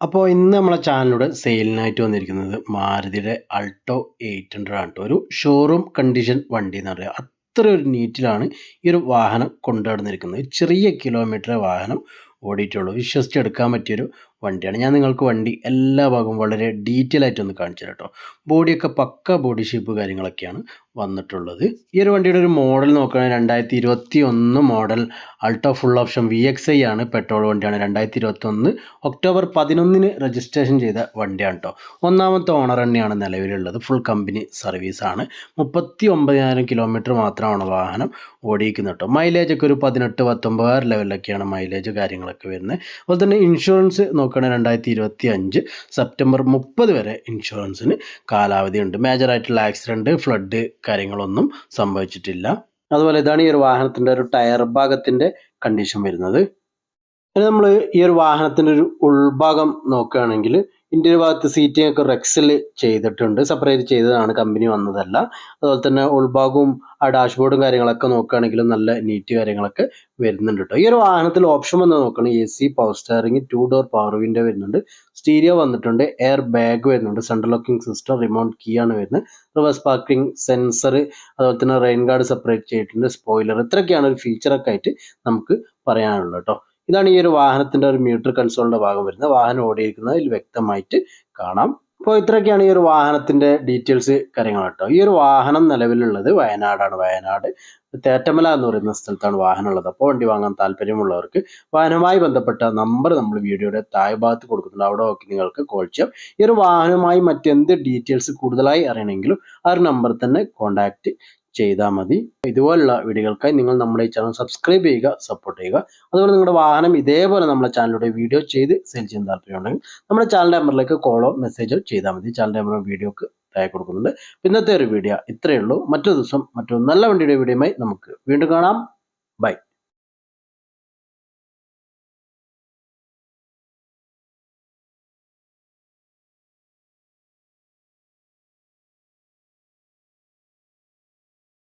അപ്പോൾ ഇന്ന് നമ്മളെ ചാനലിലൂടെ സെയിലിനായിട്ട് വന്നിരിക്കുന്നത് മാരുതിയുടെ അൾട്ടോ എയ്റ്റ് ഹൺഡ്രഡ് ആണ് ഒരു ഷോറൂം കണ്ടീഷൻ വണ്ടി എന്ന് പറയുക അത്ര ഒരു നീറ്റിലാണ് ഈ ഒരു വാഹനം കൊണ്ടുനടന്നിരിക്കുന്നത്. ചെറിയ കിലോമീറ്റർ വാഹനം ഓടിയിട്ടുള്ളൂ. വിശ്വസിച്ചെടുക്കാൻ പറ്റിയൊരു വണ്ടിയാണ്. ഞാൻ നിങ്ങൾക്ക് വണ്ടി എല്ലാ ഭാഗവും വളരെ ഡീറ്റെയിൽ ആയിട്ട് ഒന്ന് കാണിച്ചു കേട്ടോ. ബോഡിയൊക്കെ പക്ക ബോഡി ഷേപ്പ് കാര്യങ്ങളൊക്കെയാണ് വന്നിട്ടുള്ളത്. ഈ ഒരു വണ്ടിയുടെ ഒരു മോഡൽ നോക്കുകയാണെങ്കിൽ രണ്ടായിരത്തി ഇരുപത്തി ഒന്ന് model Alto full option V X I ആണ് പെട്രോൾ വണ്ടിയാണ്. രണ്ടായിരത്തി ഇരുപത്തി ഒന്ന് ഒക്ടോബർ പതിനൊന്നിന് രജിസ്ട്രേഷൻ ചെയ്ത വണ്ടിയാണ് കേട്ടോ. ഒന്നാമത്തെ ഓണർ തന്നെയാണ് നിലവിലുള്ളത്. ഫുൾ കമ്പനി സർവീസാണ് മുപ്പത്തി ഒമ്പതിനായിരം കിലോമീറ്റർ മാത്രമാണ് വാഹനം ഓടിയിരിക്കുന്നത് കേട്ടോ. മൈലേജൊക്കെ ഒരു പതിനെട്ട് പത്തൊമ്പതാറ് ലെവലിലൊക്കെയാണ് മൈലേജ് കാര്യങ്ങളൊക്കെ വരുന്നത്. അതുപോലെ തന്നെ ഇൻഷുറൻസ് നോക്കുകയാണെങ്കിൽ രണ്ടായിരത്തി ഇരുപത്തി അഞ്ച് സെപ്റ്റംബർ മുപ്പത് വരെ ഇൻഷുറൻസിന് കാലാവധിയുണ്ട്. മേജറായിട്ടുള്ള ആക്സിഡന്റ് ഫ്ലഡ് കാര്യങ്ങളൊന്നും സംഭവിച്ചിട്ടില്ല. അതുപോലെ ഇതാണ് ഈ ഒരു വാഹനത്തിന്റെ ഒരു ടയർ ഭാഗത്തിന്റെ കണ്ടീഷൻ വരുന്നത്. ഇനി നമ്മൾ ഈ ഒരു വാഹനത്തിന്റെ ഒരു ഉൾഭാഗം നോക്കുകയാണെങ്കിൽ ഇന്ത്യൻ ഭാഗത്ത് സീറ്റിംഗ് ഒക്കെ റെക്സിൽ ചെയ്തിട്ടുണ്ട്. സെപ്പറേറ്റ് ചെയ്തതാണ് കമ്പനി വന്നതല്ല. അതുപോലെ തന്നെ ഉൾഭാഗവും ആ ഡാഷ്ബോർഡും കാര്യങ്ങളൊക്കെ നോക്കുകയാണെങ്കിലും നല്ല നീറ്റ് കാര്യങ്ങളൊക്കെ വരുന്നുണ്ട് കേട്ടോ ഈ ഒരു വാഹനത്തിൽ ഓപ്ഷൻ വന്ന് നോക്കണം. A C power steering two door power window വരുന്നുണ്ട്. സ്റ്റീരിയോ വന്നിട്ടുണ്ട്. എയർ ബാഗ് വരുന്നുണ്ട്. Central locking system remote key ആണ് വരുന്നത്. റിവേഴ്സ് പാർക്കിംഗ് സെൻസർ അതുപോലെ തന്നെ റെയിൻ ഗാർഡ് സെപ്പറേറ്റ് ചെയ്തിട്ടുണ്ട്. സ്പോയിലർ ഇത്രയൊക്കെയാണ് ഒരു ഫീച്ചറൊക്കെ ആയിട്ട് നമുക്ക് പറയാനുള്ളത് കേട്ടോ ഇതാണ് ഈ ഒരു വാഹനത്തിന്റെ ഒരു മീറ്റർ കൺസോളിന്റെ ഭാഗം വരുന്നത്. വാഹനം ഓടിയിരിക്കുന്നത് ഇതിൽ വ്യക്തമായിട്ട് കാണാം. അപ്പോൾ ഇത്രയൊക്കെയാണ് ഈ ഒരു വാഹനത്തിന്റെ ഡീറ്റെയിൽസ് കാര്യങ്ങൾ കേട്ടോ. ഈ ഒരു വാഹനം നിലവിലുള്ളത് വയനാടാണ്. വയനാട് തേറ്റമല എന്ന് പറയുന്ന സ്ഥലത്താണ് വാഹനം ഉള്ളത് അപ്പോൾ വണ്ടി വാങ്ങാൻ താല്പര്യമുള്ളവർക്ക് വാഹനവുമായി ബന്ധപ്പെട്ട നമ്പർ നമ്മൾ വീഡിയോയുടെ താഴെ ഭാഗത്ത് കൊടുക്കുന്നുണ്ട്. അവിടെ നോക്കി നിങ്ങൾക്ക് കോൾ ചെയ്യാം. ഈ ഒരു വാഹനവുമായി മറ്റെന്ത് ഡീറ്റെയിൽസ് കൂടുതലായി അറിയണമെങ്കിലും ആ ഒരു നമ്പർ തന്നെ കോൺടാക്റ്റ് ചെയ്താൽ മതി. ഇതുപോലുള്ള വീഡിയോകൾക്കായി നിങ്ങൾ നമ്മുടെ ഈ ചാനൽ സബ്സ്ക്രൈബ് ചെയ്യുക സപ്പോർട്ട് ചെയ്യുക. അതുപോലെ നിങ്ങളുടെ വാഹനം ഇതേപോലെ നമ്മുടെ ചാനലിലൂടെ വീഡിയോ ചെയ്ത് സെയിൽ ചെയ്യാൻ താല്പര്യമുണ്ടെങ്കിൽ നമ്മുടെ ചാനൽ നമ്പറിലേക്ക് കോളോ മെസ്സേജോ ചെയ്താൽ മതി. ചാനൽ നമ്പർ വീഡിയോക്ക് താഴെ കൊടുക്കുന്നുണ്ട്. ഇന്നത്തെ ഒരു വീഡിയോ ഇത്രയേ ഉള്ളൂ. മറ്റൊരു ദിവസം മറ്റൊരു നല്ല വണ്ടിയുടെ വീഡിയോയുമായി നമുക്ക് വീണ്ടും കാണാം. ബൈ